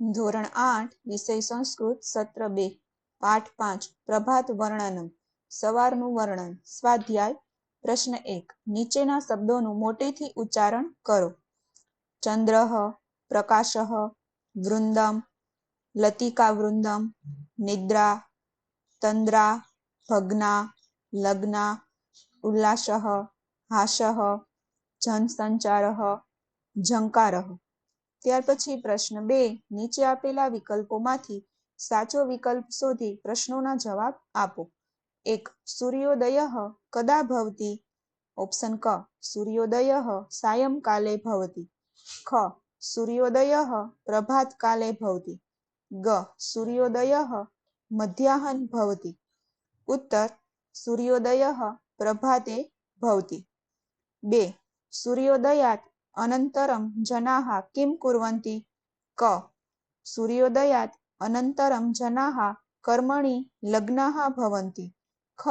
ધોરણ આઠ, વિષય સંસ્કૃત, સત્ર બે. પાઠ પાંચ, પ્રભાત વર્ણનમ. સવારનું વર્ણન. સ્વાધ્યાય. પ્રશ્ન એક. નીચેના શબ્દોનું મોટેથી ઉચ્ચારણ કરો. ચંદ્ર, પ્રકાશ, વૃંદમ લતિકા વૃંદમ નિદ્રા, તંદ્રા, ભગ્ના, લગ્ના, ઉલ્લાસ, હાસ, જનસંચાર, ઝંકાર. ત્યાર પછી પ્રશ્ન બે, નીચે આપેલા વિકલ્પોમાંથી સાચો વિકલ્પ શોધી પ્રશ્નોના જવાબ આપો. એક, સૂર્યોદય કદા ભવતી? ઓપ્શન ક, સૂર્યોદય સાયંકાલે ભવતી. ખ, સૂર્યોદય પ્રભાત કાલે ભવતી. ગ, સૂર્યોદય મધ્યાહન ભવતી. ઉત્તર, સૂર્યોદય પ્રભાતે ભવતી. બે, સૂર્યોદયાત अनन्तरं जनाः किं कुर्वन्ति? क. सूर्योदयात् अनन्तरं जनाः कर्मणि लग्नाः भवन्ति। ख.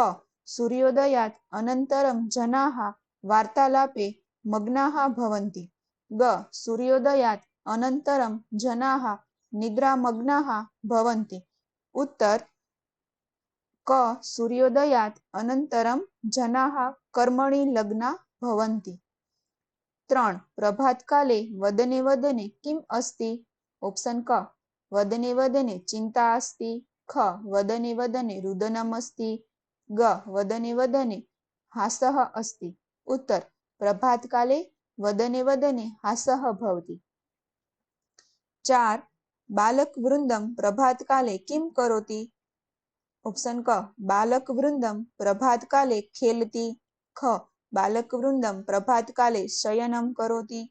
सूर्योदयात् अनन्तरं जनाः वार्तालापे मग्नाः भवन्ति। ग. सूर्योदयात् अनन्तरं जनाः निद्रामग्नाः भवन्ति। उत्तर. क. सूर्योदयात् अनन्तरं जनाः कर्मणि लग्ना भवन्ति। ત્રણ. પ્રભાતકાલે વદને વદને કિમ અસ્તિ? ઓપ્શન ક. વદને વદને ચિંતા અસ્તિ. ખ. વદને વદને રુદનમ અસ્તિ. ગ. વદને વદને હાસહ અસ્તિ. ઉત્તર. પ્રભાતકાલે વદને વદને હાસહ ભવતિ. ચાર. બાલક વૃંદમ પ્રભાતકાલે કિમ કરોતી? ઓપ્શન ક. બાલક વૃંદમ પ્રભાતકાલે ખેલતી. ખ. બાલક વૃંદમ પ્રભાતકાલે શયનમ કરોતિ.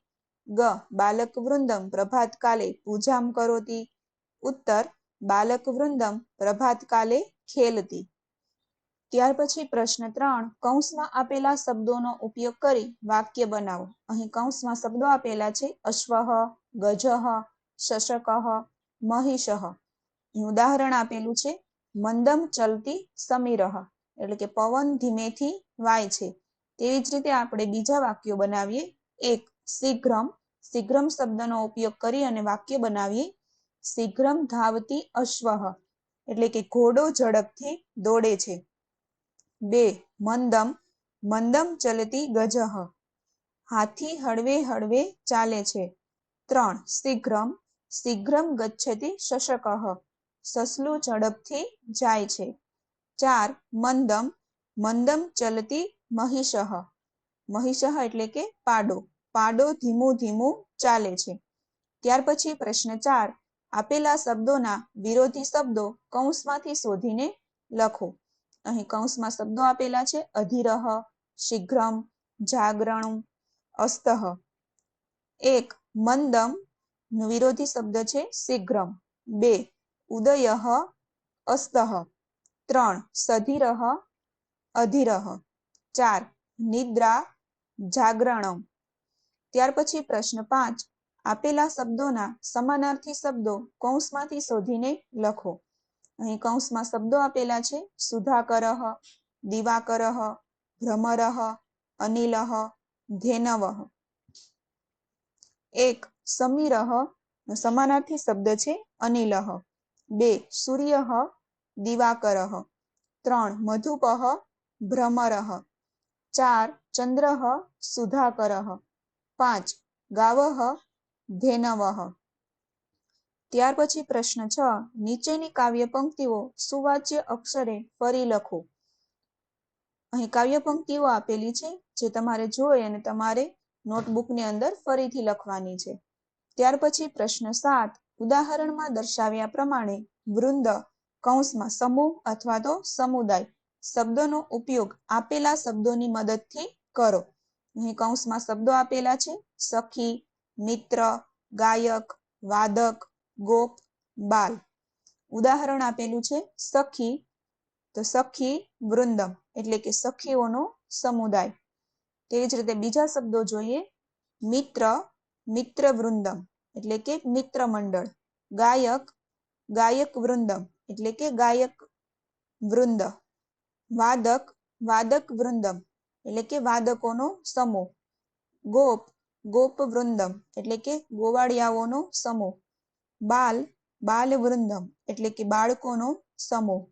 ગ. બાલક વૃંદમ પ્રભાતકાલે પૂજામ કરોતિ. ઉત્તર. બાલક વૃંદમ પ્રભાતકાલે ખેલતી. ત્યાર પછી પ્રશ્ન ત્રણ. કૌંસમાં આપેલા શબ્દોનો ઉપયોગ કરી વાક્ય બનાવો. અહીં કૌંસમાં શબ્દો આપેલા છે અશ્વ ગજ શશક મહિષ ઉદાહરણ આપેલું છે મંદમ ચલતી સમીર એટલે કે પવન ધીમેથી વાય છે. તેવી જ રીતે આપણે બીજા વાક્યો બનાવીએ. એક, શીઘ્રમ. શીઘ્રમ શબ્દનો ઉપયોગ કરી અને વાક્ય બનાવીએ. શીઘ્રમ ધાવતી અશ્વ એટલે કે ઘોડો ઝડપથી દોડે છે. બે, મંદમ. મંદમ ચલતી ગજહ, હાથી હળવે હળવે ચાલે છે. ત્રણ, શીઘ્રમ. શીઘ્રમ ગચ્છતી શશક સસલું ઝડપથી જાય છે. ચાર, મંદમ. મંદમ ચલતી મહિષહ. મહિષહ એટલે કે પાડો. પાડો ધીમું ધીમું ચાલે છે. ત્યાર પછી પ્રશ્ન ચાર, આપેલા શબ્દોના વિરોધી શબ્દો કૌંસમાંથી શોધીને લખો. અહીં કૌંસમાં શબ્દો આપેલા છે, અધિરહ, શીઘ્રમ, જાગરણ અસ્તઃ એક, મંદમ વિરોધી શબ્દ છે, શીઘ્રમ. બે ઉદય અસ્તઃ ત્રણ, સધીરહ અધીરહ. ચાર, નિદ્રા જાગરણમ. ત્યાર પછી પ્રશ્ન પાંચ, આપેલા શબ્દોના સમાનાર્થી શબ્દો કૌંસમાંથી શોધીને લખો. અહીં કૌંસમાં શબ્દો આપેલા છે, સુધાકરહ, દિવાકરહ, ભ્રમરહ, અનિલહ ધેનવહ એક, સમીરહ, સમાનાર્થી શબ્દ છે, અનિલહ. બે, સૂર્યહ, દિવાકરહ. ત્રણ મધુપ ભ્રમર ચાર ચંદ્ર સુધાકર પાંચ ગાવ ધેનવ ત્યાર પછી પ્રશ્ન છ, નીચેની કાવ્ય પંક્તિઓ સુવાચ્ય અક્ષરે ફરી લખો. અહીં કાવ્ય પંક્તિઓ આપેલી છે, જે તમારે જોઈ અને તમારે નોટબુકની અંદર ફરીથી લખવાની છે. ત્યાર પછી પ્રશ્ન સાત, ઉદાહરણમાં દર્શાવ્યા પ્રમાણે વૃંદ કૌંસમાં સમૂહ અથવા તો સમુદાય શબ્દોનો ઉપયોગ આપેલા શબ્દોની મદદથી કરો. અહીં કૌંસમાં શબ્દો આપેલા છે. સખી, મિત્ર, ગાયક, વાદક, ગોપ, બાલ. ઉદાહરણ આપેલું છે સખી, તો સખી વૃંદમ, એટલે કે સખીઓનો સમુદાય. તેવી જ રીતે બીજા શબ્દો જોઈએ. મિત્ર મિત્ર વૃંદમ, એટલે કે મિત્ર મંડળ. ગાયક ગાયક વૃંદમ, એટલે કે ગાયક વૃંદ. વાદક વાદક વૃંદમ, એટલે કે વાદકોનો સમૂહ. ગોપ ગોપ વૃંદમ, એટલે કે ગોવાળિયાઓનો સમૂહ. બાલ બાલ વૃંદમ, એટલે કે બાળકોનો સમૂહ.